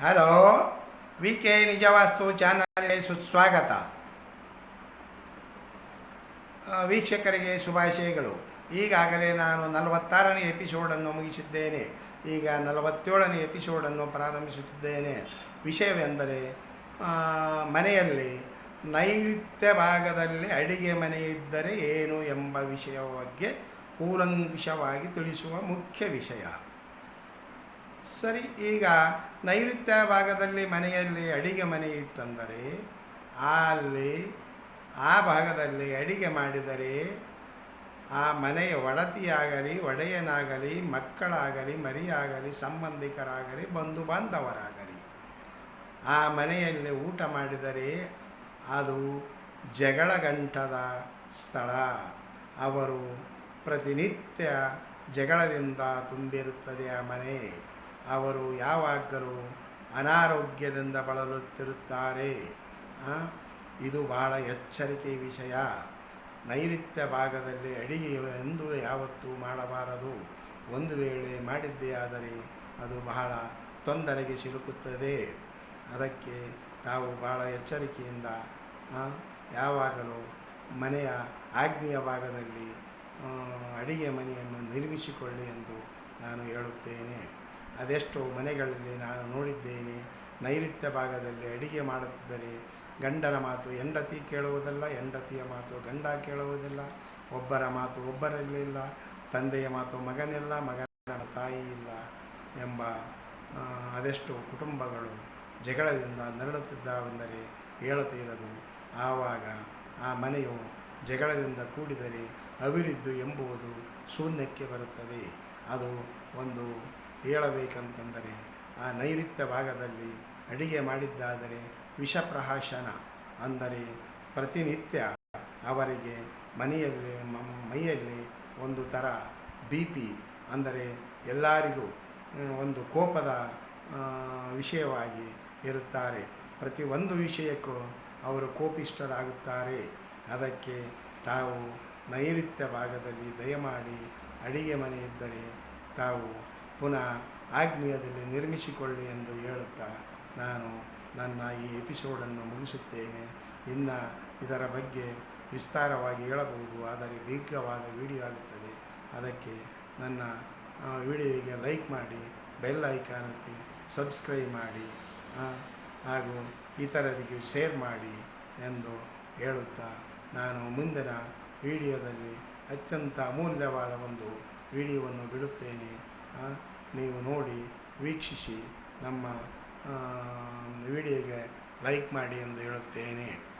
Hello, V K ನಿಜವಾಸ್ತು ಚಾನಲ್ಗೆ ಸುಸ್ವಾಗತ. ವೀಕ್ಷಕರಿಗೆ ಶುಭಾಶಯಗಳು. ಈಗಾಗಲೇ ನಾನು ನಲವತ್ತಾರನೇ ಎಪಿಸೋಡನ್ನು ಮುಗಿಸಿದ್ದೇನೆ. ಈಗ ನಲವತ್ತೇಳನೇ ಎಪಿಸೋಡನ್ನು ಪ್ರಾರಂಭಿಸುತ್ತಿದ್ದೇನೆ. ವಿಷಯವೆಂದರೆ ಮನೆಯಲ್ಲಿ ನೈಋತ್ಯ ಭಾಗದಲ್ಲಿ ಅಡಿಗೆ ಮನೆ ಇದ್ದರೆ ಏನು ಎಂಬ ವಿಷಯ ಬಗ್ಗೆ ಕೂಲಂಕುಷವಾಗಿ ತಿಳಿಸುವ ಮುಖ್ಯ ವಿಷಯ. ಸರಿ, ಈಗ ನೈಋತ್ಯ ಭಾಗದಲ್ಲಿ ಮನೆಯಲ್ಲಿ ಅಡಿಗೆ ಮನೆ ಇತ್ತಂದರೆ, ಅಲ್ಲಿ ಆ ಭಾಗದಲ್ಲಿ ಅಡಿಗೆ ಮಾಡಿದರೆ, ಆ ಮನೆಯ ಒಡತಿಯಾಗಲಿ, ಒಡೆಯನಾಗಲಿ, ಮಕ್ಕಳಾಗಲಿ, ಮರಿಯಾಗಲಿ, ಸಂಬಂಧಿಕರಾಗಲಿ, ಬಂಧು ಬಾಂಧವರಾಗಲಿ, ಆ ಮನೆಯಲ್ಲಿ ಊಟ ಮಾಡಿದರೆ ಅದು ಜಗಳ ಗಂಟದ ಸ್ಥಳ. ಅವರು ಪ್ರತಿನಿತ್ಯ ಜಗಳದಿಂದ ತುಂಬಿರುತ್ತದೆ ಆ ಮನೆ. ಅವರು ಯಾವಾಗಲೂ ಅನಾರೋಗ್ಯದಿಂದ ಬಳಲುತ್ತಿರುತ್ತಾರೆ. ಇದು ಬಹಳ ಎಚ್ಚರಿಕೆ ವಿಷಯ. ನೈಋತ್ಯ ಭಾಗದಲ್ಲಿ ಅಡಿಗೆ ಎಂದು ಯಾವತ್ತೂ ಮಾಡಬಾರದು. ಒಂದು ವೇಳೆ ಮಾಡಿದ್ದೇ ಆದರೆ ಅದು ಬಹಳ ತೊಂದರೆಗೆ ಸಿಲುಕುತ್ತದೆ. ಅದಕ್ಕೆ ತಾವು ಬಹಳ ಎಚ್ಚರಿಕೆಯಿಂದ ಯಾವಾಗಲೂ ಮನೆಯ ಆಗ್ನೇಯ ಭಾಗದಲ್ಲಿ ಅಡಿಗೆ ಮನೆಯನ್ನು ನಿರ್ಮಿಸಿಕೊಳ್ಳಿ ಎಂದು ನಾನು ಹೇಳುತ್ತೇನೆ. ಅದೆಷ್ಟೋ ಮನೆಗಳಲ್ಲಿ ನಾನು ನೋಡಿದ್ದೇನೆ. ನೈಋತ್ಯ ಭಾಗದಲ್ಲಿ ಅಡಿಗೆ ಮಾಡುತ್ತಿದ್ದರೆ ಗಂಡನ ಮಾತು ಹೆಂಡತಿ ಕೇಳುವುದಲ್ಲ, ಹೆಂಡತಿಯ ಮಾತು ಗಂಡ ಕೇಳುವುದಿಲ್ಲ, ಒಬ್ಬರ ಮಾತು ಒಬ್ಬರಲ್ಲಿಲ್ಲ ತಂದೆಯ ಮಾತು ಮಗನಿಲ್ಲ, ಮಗನ ತಾಯಿ ಇಲ್ಲ ಎಂಬ ಅದೆಷ್ಟು ಕುಟುಂಬಗಳು ಜಗಳದಿಂದ ನರಳುತ್ತಿದ್ದಾವೆಂದರೆ ಹೇಳುತ್ತಿರದು. ಆವಾಗ ಆ ಮನೆಯು ಜಗಳದಿಂದ ಕೂಡಿದರೆ ಅವಿರಿದ್ದು ಎಂಬುವುದು ಶೂನ್ಯಕ್ಕೆ ಬರುತ್ತದೆ. ಅದು ಒಂದು ಹೇಳಬೇಕಂತಂದರೆ ಆ ನೈಋತ್ಯ ಭಾಗದಲ್ಲಿ ಅಡಿಗೆ ಮಾಡಿದ್ದಾದರೆ ವಿಷಪ್ರಹಾಶನ, ಅಂದರೆ ಪ್ರತಿನಿತ್ಯ ಅವರಿಗೆ ಮನೆಯಲ್ಲಿ ಮೈಯಲ್ಲಿ ಒಂದು ಥರ ಬಿ ಪಿ, ಅಂದರೆ ಎಲ್ಲರಿಗೂ ಒಂದು ಕೋಪದ ವಿಷಯವಾಗಿ ಇರುತ್ತಾರೆ. ಪ್ರತಿ ಒಂದು ವಿಷಯಕ್ಕೂ ಅವರು ಕೋಪಿಷ್ಟರಾಗುತ್ತಾರೆ ಅದಕ್ಕೆ ತಾವು ನೈಋತ್ಯ ಭಾಗದಲ್ಲಿ ದಯಮಾಡಿ ಅಡಿಗೆ ಮನೆ ಇದ್ದರೆ ತಾವು ಪುನಃ ಆಗ್ನೇಯದಲ್ಲಿ ನಿರ್ಮಿಸಿಕೊಳ್ಳಿ ಎಂದು ಹೇಳುತ್ತಾ ನಾನು ನನ್ನ ಈ ಎಪಿಸೋಡನ್ನು ಮುಗಿಸುತ್ತೇನೆ. ಇನ್ನು ಇದರ ಬಗ್ಗೆ ವಿಸ್ತಾರವಾಗಿ ಹೇಳಬಹುದು, ಆದರೆ ದೀರ್ಘವಾದ ವಿಡಿಯೋ ಆಗುತ್ತದೆ. ಅದಕ್ಕೆ ನನ್ನ ವಿಡಿಯೋಗೆ ಲೈಕ್ ಮಾಡಿ, ಬೆಲ್ ಐಕಾನ್ ಒತ್ತಿ, ಸಬ್ಸ್ಕ್ರೈಬ್ ಮಾಡಿ ಹಾಗೂ ಇತರರಿಗೆ ಶೇರ್ ಮಾಡಿ ಎಂದು ಹೇಳುತ್ತಾ ನಾನು ಮುಂದಿನ ವಿಡಿಯೋದಲ್ಲಿ ಅತ್ಯಂತ ಅಮೂಲ್ಯವಾದ ಒಂದು ವಿಡಿಯೋವನ್ನು ಬಿಡುತ್ತೇನೆ. ನೀವು ನೋಡಿ ವೀಕ್ಷಿಸಿ ನಮ್ಮ ವಿಡಿಯೋಗೆ ಲೈಕ್ ಮಾಡಿ ಎಂದು ಹೇಳುತ್ತೇನೆ.